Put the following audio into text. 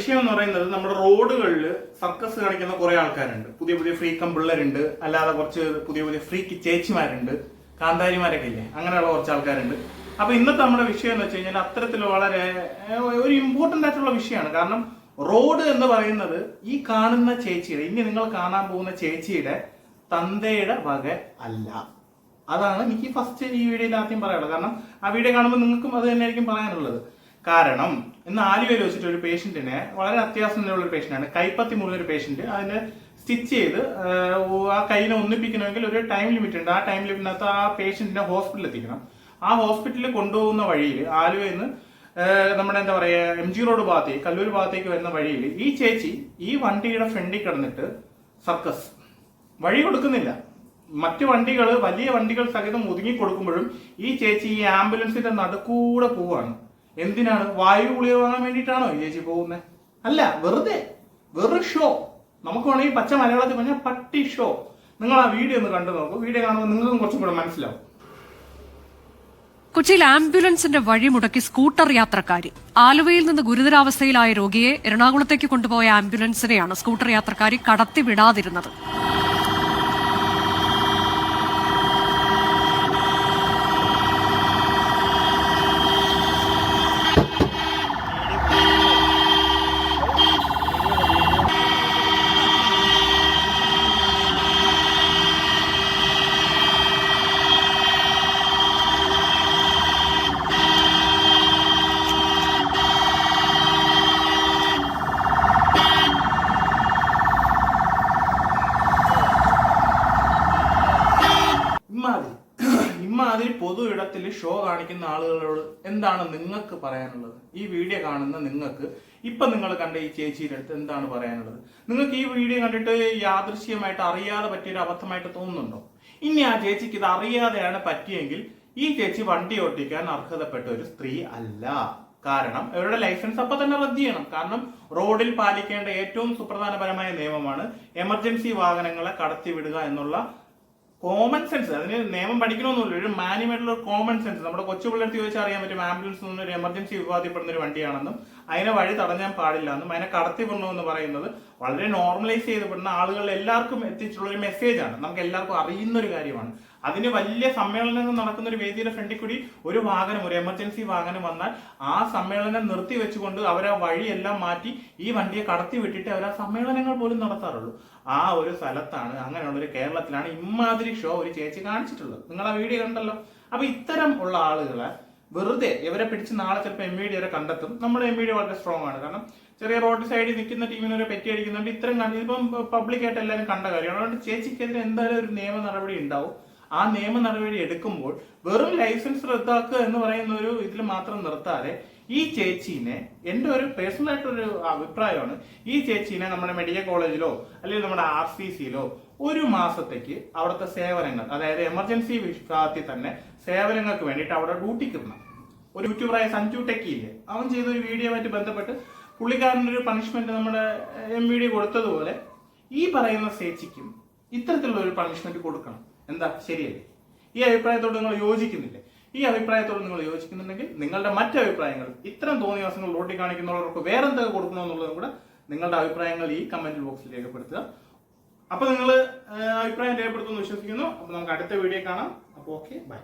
വിഷയം എന്ന് പറയുന്നത് നമ്മുടെ റോഡുകളിൽ സർക്കസ് കാണിക്കുന്ന കുറെ ആൾക്കാരുണ്ട്. പുതിയ പുതിയ ഫ്രീ പിള്ളേരുണ്ട്. അല്ലാതെ കുറച്ച് പുതിയ പുതിയ ഫ്രീക്ക് ചേച്ചിമാരുണ്ട്. കാന്താരിമാരൊക്കെ ഇല്ലേ? അങ്ങനെയുള്ള കുറച്ച് ആൾക്കാരുണ്ട്. അപ്പൊ ഇന്നത്തെ നമ്മുടെ വിഷയം എന്ന് വെച്ച് കഴിഞ്ഞാൽ അത്തരത്തിൽ വളരെ ഒരു ഇമ്പോർട്ടന്റ് ആയിട്ടുള്ള വിഷയമാണ്. കാരണം റോഡ് എന്ന് പറയുന്നത് ഈ കാണുന്ന ചേച്ചിയുടെ ഇനി നിങ്ങൾ കാണാൻ പോകുന്ന ചേച്ചിയുടെ തന്തയുടെ വക അല്ല. അതാണ് എനിക്ക് ഫസ്റ്റ് ഈ വീഡിയോയിൽ ആദ്യം പറയാനുള്ളത്. കാരണം ആ വീഡിയോ കാണുമ്പോൾ നിങ്ങൾക്കും അത് തന്നെയായിരിക്കും പറയാനുള്ളത്. കാരണം ആലുവയിൽ വെച്ചിട്ട് ഒരു പേഷ്യന്റിനെ വളരെ അത്യാവശ്യമുള്ള ഒരു പേഷ്യന്റാണ് കൈപ്പത്തി മുറിഞ്ഞ ഒരു പേഷ്യന്റ് അതിന് സ്റ്റിച്ച് ചെയ്ത് ആ കൈയിനെ ഒന്നിപ്പിക്കണമെങ്കിൽ ഒരു ടൈം ലിമിറ്റ് ഉണ്ട്. ആ ടൈം ലിമിറ്റിനകത്ത് ആ പേഷ്യന്റിനെ ഹോസ്പിറ്റലിൽ എത്തിക്കണം. ആ ഹോസ്പിറ്റലിൽ കൊണ്ടുപോകുന്ന വഴിയിൽ ആലുവയിൽ നിന്ന് നമ്മുടെ എന്താ പറയാ എം ജി റോഡ് ഭാഗത്തേക്ക് കല്ലൂർ ഭാഗത്തേക്ക് വരുന്ന വഴിയിൽ ഈ ചേച്ചി ഈ വണ്ടിയുടെ ഫ്രണ്ടിൽ കിടന്നിട്ട് സർക്കസ് വഴി കൊടുക്കുന്നില്ല. മറ്റു വണ്ടികൾ വലിയ വണ്ടികൾ സഹിതം ഒതുങ്ങി കൊടുക്കുമ്പോഴും ഈ ചേച്ചി ഈ ആംബുലൻസിന്റെ നടുക്കൂടെ പോവാണ്. എന്തിനാണ്? വായു ഗുളിക വാങ്ങാൻ വേണ്ടിയിട്ടാണോ ചേച്ചി പോകുന്നത് അല്ല വെറുതെ. വെറു ഷോ നമുക്ക് വേണമെങ്കിൽ പച്ച മലയാളത്തിൽ പറഞ്ഞാൽ പട്ടി ഷോ നിങ്ങൾ ആ വീഡിയോ ഒന്ന് കണ്ടു നോക്കൂ. വീഡിയോ കാണുമ്പോൾ നിങ്ങൾക്കും കുറച്ചും കൂടെ മനസ്സിലാവും. കൊച്ചിയിൽ ആംബുലൻസിന്റെ വഴി മുടക്കി സ്കൂട്ടർ യാത്രക്കാരി. ആലുവയിൽ നിന്ന് ഗുരുതരാവസ്ഥയിലായ രോഗിയെ എറണാകുളത്തേക്ക് കൊണ്ടുപോയ ആംബുലൻസിനെയാണ് സ്കൂട്ടർ യാത്രക്കാരി കടത്തിവിടാതിരുന്നത്. ഇമ്മാതിരി. ഇമ്മാതിരി പൊതു ഇടത്തിൽ ഷോ കാണിക്കുന്ന ആളുകളോട് എന്താണ് നിങ്ങൾക്ക് പറയാനുള്ളത്? ഈ വീഡിയോ കാണുന്ന നിങ്ങൾക്ക് ഇപ്പൊ നിങ്ങൾ കണ്ട ഈ ചേച്ചിയുടെ അടുത്ത് എന്താണ് പറയാനുള്ളത്? നിങ്ങൾക്ക് ഈ വീഡിയോ കണ്ടിട്ട് യാദൃശ്യമായിട്ട് അറിയാതെ പറ്റിയ ഒരു അബദ്ധമായിട്ട് തോന്നുന്നുണ്ടോ? ഇനി ആ ചേച്ചിക്ക് ഇത് അറിയാതെയാണ് പറ്റിയെങ്കിൽ ഈ ചേച്ചി വണ്ടി ഓട്ടിക്കാൻ അർഹതപ്പെട്ട ഒരു സ്ത്രീ അല്ല. കാരണം ഇവരുടെ ലൈസൻസ് അപ്പൊ തന്നെ റദ്ദ് ചെയ്യണം. കാരണം റോഡിൽ പാലിക്കേണ്ട ഏറ്റവും സുപ്രധാനപരമായ നിയമമാണ് എമർജൻസി വാഹനങ്ങളെ കടത്തിവിടുക എന്നുള്ള കോമൺ സെൻസ് അതിന് നിയമം പഠിക്കണമെന്നില്ല ഒരു മാന്യമായിട്ടുള്ള കോമൺ സെൻസ് നമ്മുടെ കൊച്ചു പിള്ളേർ ചോദിച്ചാൽ അറിയാൻ പറ്റും ആംബുലൻസ് നിന്ന് ഒരു എമർജൻസി വിവാദപ്പെടുന്ന ഒരു വണ്ടിയാണെന്നും അതിനെ വഴി തടഞ്ഞാൻ പാടില്ല എന്നും അതിനെ കടത്തി എന്ന് പറയുന്നത് വളരെ നോർമലൈസ് ചെയ്തപ്പെടുന്ന ആളുകൾ എല്ലാവർക്കും എത്തിച്ചുള്ള ഒരു മെസ്സേജാണ് നമുക്ക് എല്ലാവർക്കും അറിയുന്ന ഒരു കാര്യമാണ്. അതിന് വലിയ സമ്മേളനങ്ങൾ നടക്കുന്ന ഒരു വേദിയുടെ ഫ്രണ്ടിൽ കൂടി ഒരു വാഹനം ഒരു എമർജൻസി വാഹനം വന്നാൽ ആ സമ്മേളനം നിർത്തി വെച്ചുകൊണ്ട് അവരെ വഴിയെല്ലാം മാറ്റി ഈ വണ്ടിയെ കടത്തി വിട്ടിട്ട് അവർ ആ സമ്മേളനങ്ങൾ പോലും നടത്താറുള്ളൂ. ആ ഒരു സ്ഥലത്താണ് അങ്ങനെയുള്ള ഒരു കേരളത്തിലാണ് ഇമാതിരി ഷോ ഒരു ചേച്ചി കാണിച്ചിട്ടുള്ളത്. നിങ്ങൾ ആ വീഡിയോ കണ്ടല്ലോ. അപ്പൊ ഇത്തരം ഉള്ള ആളുകളെ വെറുതെ ഇവരെ പിടിച്ച് നാളെ ചിലപ്പോൾ എം വി ഡി വരെ കണ്ടെത്തും. നമ്മുടെ എം വി ഡി വളരെ സ്ട്രോങ് ആണ്. കാരണം ചെറിയ റോഡ് സൈഡിൽ നിൽക്കുന്ന ടീമിനെ ഒരു പെറ്റി അടിക്കുന്നുണ്ട്. ഇത്തരം കണ്ട് ഇപ്പം പബ്ലിക്കായിട്ട് എല്ലാവരും കണ്ട കാര്യമാണ്. അതുകൊണ്ട് ചേച്ചിക്കെതിരെ എന്തായാലും ഒരു നിയമ നടപടി ഉണ്ടാവും. ആ നിയമ നടപടി എടുക്കുമ്പോൾ വെറും ലൈസൻസ് റദ്ദാക്കുക എന്ന് പറയുന്ന ഒരു ഇതിൽ മാത്രം നിർത്താതെ ഈ ചേച്ചീനെ എന്റെ ഒരു പേഴ്സണൽ ആയിട്ടൊരു അഭിപ്രായമാണ്. ഈ ചേച്ചീനെ നമ്മുടെ മെഡിക്കൽ കോളേജിലോ അല്ലെങ്കിൽ നമ്മുടെ ആർ സി സിയിലോ ഒരു മാസത്തേക്ക് അവിടുത്തെ സേവനങ്ങൾ അതായത് എമർജൻസി വിഭാഗത്തിൽ തന്നെ സേവനങ്ങൾക്ക് വേണ്ടിയിട്ട് അവിടെ ഡ്യൂട്ടിക്ക് ഇടണം ഒരു യൂട്യൂബറായ സഞ്ജു ടെക്കിയില്ലേ അവൻ ചെയ്ത ഒരു വീഡിയോയുമായിട്ട് ബന്ധപ്പെട്ട് പുള്ളിക്കാരനൊരു പണിഷ്മെന്റ് നമ്മുടെ എം വി ഡി കൊടുത്തതുപോലെ ഈ പറയുന്ന ചേച്ചിക്കും ഇത്തരത്തിലുള്ള ഒരു പണിഷ്മെന്റ് കൊടുക്കണം. എന്താ? ശരിയല്ലേ? ഈ അഭിപ്രായത്തോട് നിങ്ങൾ യോജിക്കുന്നില്ലേ? ഈ അഭിപ്രായത്തോട് നിങ്ങൾ യോജിക്കുന്നുണ്ടെങ്കിൽ നിങ്ങളുടെ മറ്റു അഭിപ്രായങ്ങൾ ഇത്തരം തോന്നിയ ദിവസങ്ങൾ റോട്ടിൽ കാണിക്കുന്നവർക്ക് വേറെ എന്തൊക്കെ കൊടുക്കണമെന്നുള്ളതും കൂടെ നിങ്ങളുടെ അഭിപ്രായങ്ങൾ ഈ കമന്റ് ബോക്സിൽ രേഖപ്പെടുത്തുക. അപ്പൊ നിങ്ങൾ അഭിപ്രായം രേഖപ്പെടുത്തുമെന്ന് വിശ്വസിക്കുന്നു. അപ്പൊ നമുക്ക് അടുത്ത വീഡിയോ കാണാം. അപ്പോൾ ഓക്കെ ബൈ